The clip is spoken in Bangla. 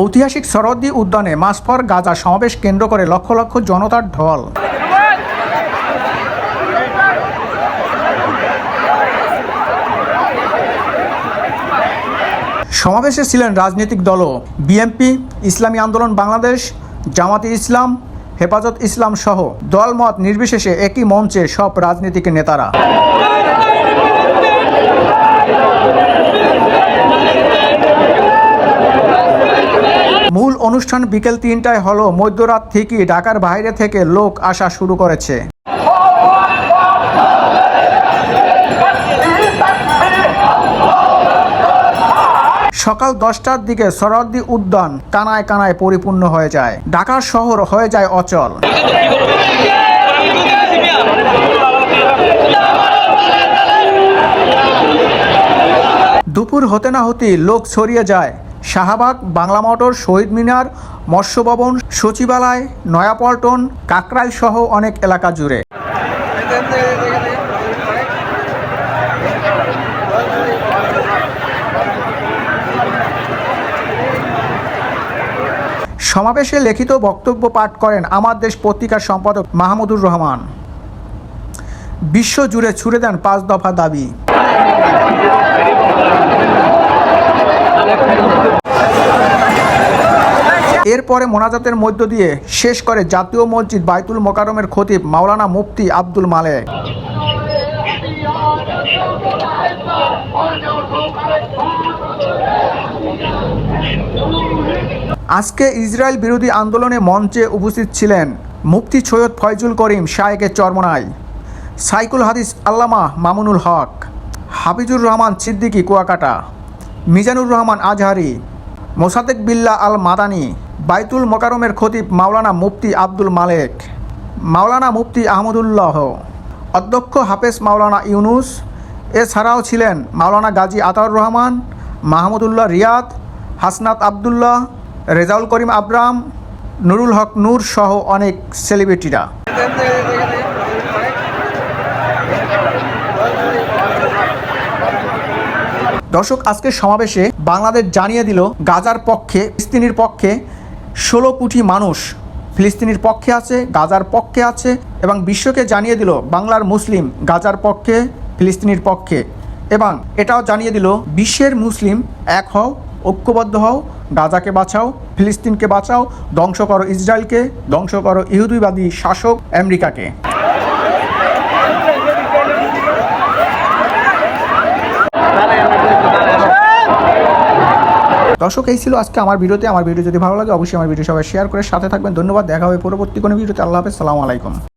ঐতিহাসিক সরদ্দি উদ্যানে মাসফর গাজা সমাবেশ কেন্দ্র করে লক্ষ লক্ষ জনতার ঢল। সমাবেশে ছিলেন রাজনৈতিক দলও, বিএনপি, ইসলামী আন্দোলন বাংলাদেশ, জামাতে ইসলাম, হেফাজত ইসলাম সহ। দলমত নির্বিশেষে একই মঞ্চে সব রাজনীতিক নেতারা। অনুষ্ঠান বিকেল তিনটায় হলো মধ্যরাত থেকেই ঢাকার বাইরে থেকে লোক আসা শুরু করেছে। সকাল দশটার দিকে সরদ্দি উদ্যান কানায় কানায় পরিপূর্ণ হয়ে যায়। ঢাকার শহর হয়ে যায় অচল। দুপুর হতে না হতেই লোক ছড়িয়ে যায়। শাহবাগ, বাংলা মোটর, শহীদ মিনার মৎস্য ভবন সচিবালয়, নয়াপল্টন, কাকরাইল সহ অনেক এলাকা জুড়ে। সমাবেশে লিখিত বক্তব্য পাঠ করেন আমার দেশ পত্রিকার সম্পাদক মাহমুদুর রহমান। বিশ্ব জুড়ে ছুড়ে দেন পাঁচ দফা দাবি। এরপরে মোনাজাতের মধ্য দিয়ে শেষ করে জাতীয় মসজিদ বাইতুল মোকারমের খতিব মাওলানা মুফতি আব্দুল মালেক। আজকে ইসরায়েল বিরোধী আন্দোলনে মঞ্চে উপস্থিত ছিলেন মুফতি সৈয়দ ফয়জুল করিম শায়েকে চরমনাই, সাইকুল হাদিস আল্লামা মামুনুল হক, হাফিজুর রহমান সিদ্দিকী কুয়াকাটা, মিজানুর রহমান আজহারি মোসাদেক বিল্লা আল মাদানি বাইতুল মোকারমের খতিব মাওলানা মুফতি আব্দুল মালেক, মাওলানা মুফতি আহমদুল্লাহ, অধ্যক্ষ হাফেজ মাওলানা ইউনুস, এছাড়াও ছিলেন মাওলানা গাজী আতাউর রহমান, মাহমুদুল্লাহ রিয়াদ, হাসনাত আবদুল্লাহ, রেজাউল করিম আবরাম, নুরুল হক নূর সহ অনেক সেলিব্রিটিরা। দর্শক, আজকের সমাবেশে বাংলাদেশ জানিয়ে দিল, গাজার পক্ষে, ফিলিস্তিনির পক্ষে ষোলো কোটি মানুষ ফিলিস্তিনির পক্ষে আছে, গাজার পক্ষে আছে এবং বিশ্বকে জানিয়ে দিল বাংলার মুসলিম গাজার পক্ষে, ফিলিস্তিনির পক্ষে। এবং এটাও জানিয়ে দিল, বিশ্বের মুসলিম এক হও, ঐক্যবদ্ধ হও, গাজাকে বাঁচাও, ফিলিস্তিনকে বাঁচাও, ধ্বংস করো ইসরায়েলকে, ধ্বংস করো ইহুদিবাদী শাসক আমেরিকাকে। দর্শক, এই ছিল আজকে আমার ভিডিওতে আমার ভিডিও যদি ভালো লাগে, অবশ্যই আমার ভিডিও সবাই শেয়ার করে সাথে থাকবেন। ধন্যবাদ, দেখা হবে পরবর্তী কোনো ভিডিওতে। আল্লাহ হাফেজ, সালামু আলাইকুম।